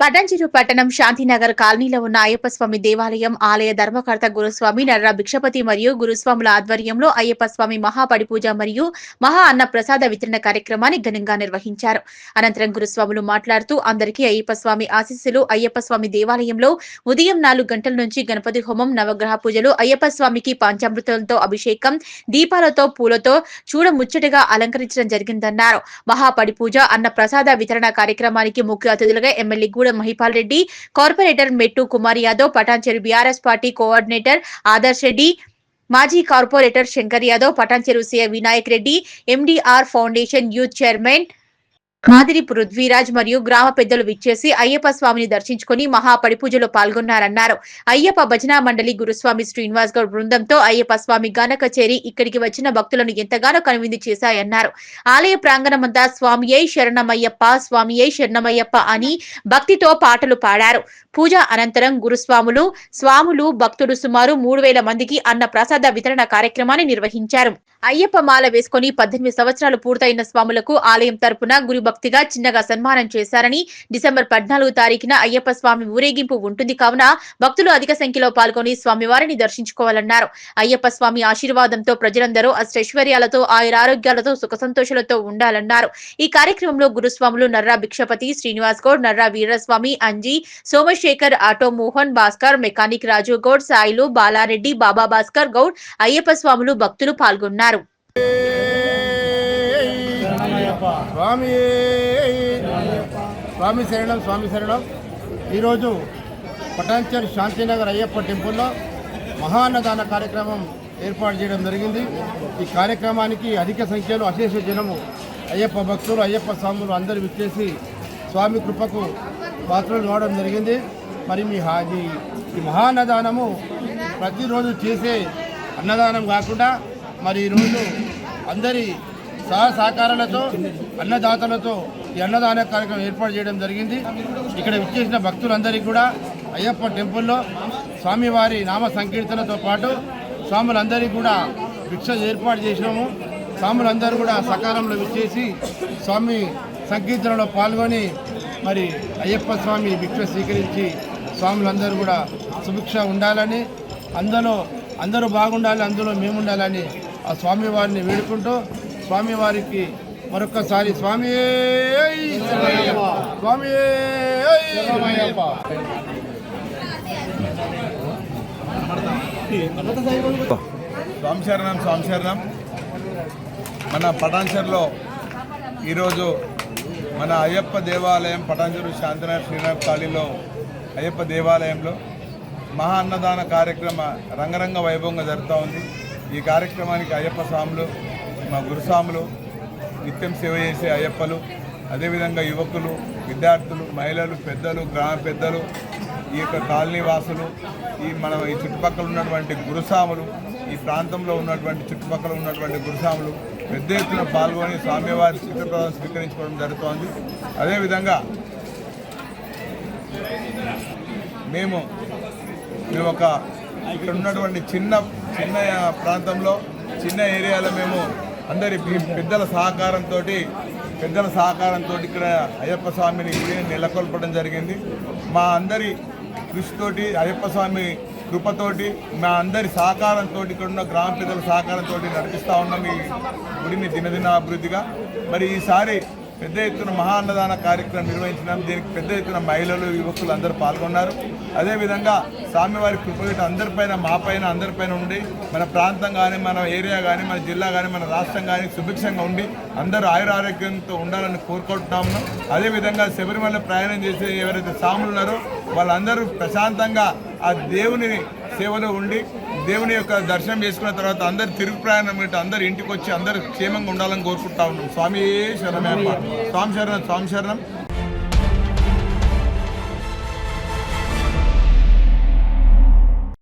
పటంచెరు పట్టణం శాంతినగర్ కాలనీలో ఉన్న అయ్యప్ప స్వామి దేవాలయం ఆలయ ధర్మకర్త గురుస్వామి నర్ర భిక్షపతి మరియు గురుస్వాముల ఆధ్వర్యంలో అయ్యప్ప స్వామి మహాపడిపూజ మరియు మహా అన్న ప్రసాద వితరణ కార్యక్రమాన్ని ఘనంగా నిర్వహించారు. అనంతరం గురుస్వాములు మాట్లాడుతూ అందరికీ అయ్యప్ప స్వామి ఆశీస్సులు అయ్యప్ప స్వామి దేవాలయంలో ఉదయం నాలుగు గంటల నుంచి గణపతి హోమం నవగ్రహ పూజలు అయ్యప్ప స్వామికి పంచామృతాలతో అభిషేకం దీపాలతో పూలతో చూడముచ్చటగా అలంకరించడం జరిగిందన్నారు. మహాపడిపూజ అన్న ప్రసాద వితరణ కార్యక్రమానికి ముఖ్య అతిథులుగా MLA Gudem Mahipal Reddy corporator Mettu Kumar Yadav Patancheru BRS party coordinator Adarsh Reddy మాజీ corporator Shankar Yadav Patancheru CI Vinayak Reddy MDR foundation youth chairman Madiri Prithviraj మరియు గ్రామ పెద్దలు విచ్చేసి అయ్యప్ప స్వామిని దర్శించుకుని మహాపడిపూజలో పాల్గొన్నారన్నారు. అయ్యప్ప భజనా మండలి గురుస్వామి శ్రీనివాస్ గౌడ్ బృందంతో అయ్యప్ప స్వామి గాన కచేరి ఇక్కడికి వచ్చిన భక్తులను ఎంతగానో కనువిందు చేశాయన్నారు. ఆలయ ప్రాంగణమంతా స్వామియై శరణమయ్యప్ప స్వామియై శరణమయ్యప్ప అని భక్తితో పాటలు పాడారు. పూజ అనంతరం గురుస్వాములు స్వాములు భక్తులు సుమారు మూడు వేల మందికి అన్న ప్రసాద వితరణ కార్యక్రమాన్ని నిర్వహించారు. అయ్యప్ప మాల వేసుకుని పద్దెనిమిది సంవత్సరాలు పూర్తయిన స్వాములకు ఆలయం తరపున గురు భక్తిగా చిన్నగా సన్మానం చేశారని డిసెంబర్ పద్నాలుగు తారీఖున అయ్యప్ప స్వామి ఊరేగింపు ఉంటుంది. కావున భక్తులు అధిక సంఖ్యలో పాల్గొని స్వామివారిని దర్శించుకోవాలన్నారు. అయ్యప్ప స్వామి ఆశీర్వాదంతో ప్రజలందరూ అష్టైశ్వర్యాలతో ఆయురారోగ్యాలతో సుఖ సంతోషాలతో ఉండాలన్నారు. ఈ కార్యక్రమంలో గురుస్వాములు నర్రా భిక్షపతి శ్రీనివాస్ గౌడ్ నర్రా వీరస్వామి అంజీ సోమశేఖర్ ఆటో మోహన్ భాస్కర్ మెకానిక్ రాజు గౌడ్ సాయిలు బాలారెడ్డి బాబా భాస్కర్ గౌడ్ అయ్యప్ప స్వాములు భక్తులు పాల్గొన్నారు. స్వామి స్వామి శరణం స్వామి శరణం. ఈరోజు పటాన్చర్ శాంతినగర్ అయ్యప్ప టెంపుల్లో మహాన్నదాన కార్యక్రమం ఏర్పాటు చేయడం జరిగింది. ఈ కార్యక్రమానికి అధిక సంఖ్యలో అశేష జనము అయ్యప్ప భక్తులు అయ్యప్ప స్వాములు అందరూ విచ్చేసి స్వామి కృపకు పాత్రలు కావడం జరిగింది. మరి మీ హాజీ ఈ- ఈ మహాన్నదానము ప్రతిరోజు చేసే అన్నదానం కాకుండా మరి ఈరోజు అందరి సహా సహకారాలతో అన్నదాతలతో ఈ అన్నదాన కార్యక్రమం ఏర్పాటు చేయడం జరిగింది. ఇక్కడ విచ్చేసిన భక్తులందరికీ కూడా అయ్యప్ప టెంపుల్లో స్వామివారి నామ సంకీర్తనతో పాటు స్వాములందరికీ కూడా భిక్ష ఏర్పాటు చేసినాము. స్వాములందరూ కూడా సకాలంలో విచ్చేసి స్వామి సంకీర్తనలో పాల్గొని మరి అయ్యప్ప స్వామి భిక్ష స్వీకరించి స్వాములందరూ కూడా సుభిక్ష ఉండాలని అందులో అందరూ బాగుండాలి అందులో మేము ఉండాలని ఆ స్వామి వారిని వేడుకుంటూ స్వామి వారికి మరొక్కసారి స్వామి స్వామి స్వామి శరణం స్వామి శరణం. మన పటాన్చర్లో ఈరోజు మన అయ్యప్ప దేవాలయం పటాన్చరు శాంతినగర్ శ్రీనాథ్ కాళీలో అయ్యప్ప దేవాలయంలో మహా అన్నదాన కార్యక్రమ రంగరంగ వైభవంగా జరుగుతూ ఉంది. ఈ కార్యక్రమానికి అయ్యప్ప స్వాములు మా గురుస్వాములు నిత్యం సేవ చేసే అయ్యప్పలు అదేవిధంగా యువకులు విద్యార్థులు మహిళలు పెద్దలు గ్రామ పెద్దలు ఈ యొక్క కాలనీ వాసులు ఈ మన ఈ చుట్టుపక్కల ఉన్నటువంటి గురుస్వాములు ఈ ప్రాంతంలో ఉన్నటువంటి చుట్టుపక్కల ఉన్నటువంటి గురుస్వాములు పెద్ద ఎత్తున పాల్గొని స్వామివారి చిత్రప్రదం స్వీకరించుకోవడం జరుగుతోంది. అదేవిధంగా మేము మేము ఒక ఇక్కడ ఉన్నటువంటి చిన్న చిన్న ప్రాంతంలో చిన్న ఏరియాలో మేము అందరి పెద్దల సహకారంతో పెద్దల సహకారంతో ఇక్కడ అయ్యప్ప స్వామిని గుడిని నెలకొల్పడం జరిగింది. మా అందరి కృషితోటి అయ్యప్ప స్వామి కృపతోటి మా అందరి సహకారంతో ఇక్కడ ఉన్న గ్రామ పెద్దల సహకారంతో నడిపిస్తూ ఉన్నాం ఈ గుడిని దినదిన అభివృద్ధిగా మరి ఈసారి పెద్ద ఎత్తున మహా అన్నదాన కార్యక్రమం నిర్వహించినాం దీనికి పెద్ద ఎత్తున మహిళలు యువకులు అందరూ పాల్గొన్నారు. అదేవిధంగా స్వామివారి కృపగట అందరిపైన మా పైన అందరిపైన ఉండి మన ప్రాంతం కానీ మన ఏరియా కానీ మన జిల్లా కానీ మన రాష్ట్రం కానీ సుభిక్షంగా ఉండి అందరూ ఆయురారోగ్యంతో ఉండాలని కోరుకుంటున్నాము. అదేవిధంగా శబరిమల ప్రయాణం చేసే ఎవరైతే సాములు ఉన్నారో వాళ్ళందరూ ప్రశాంతంగా ఆ దేవుని సేవలో ఉండి దేవుని యొక్క దర్శనం చేసుకున్న తర్వాత అందరు తిరుగు ప్రయాణం పెట్టి అందరు ఇంటికి వచ్చి అందరు క్షేమంగా ఉండాలని కోరుకుంటా ఉన్నాం. స్వామి శరణమే స్వామి శరణం స్వామి శరణం.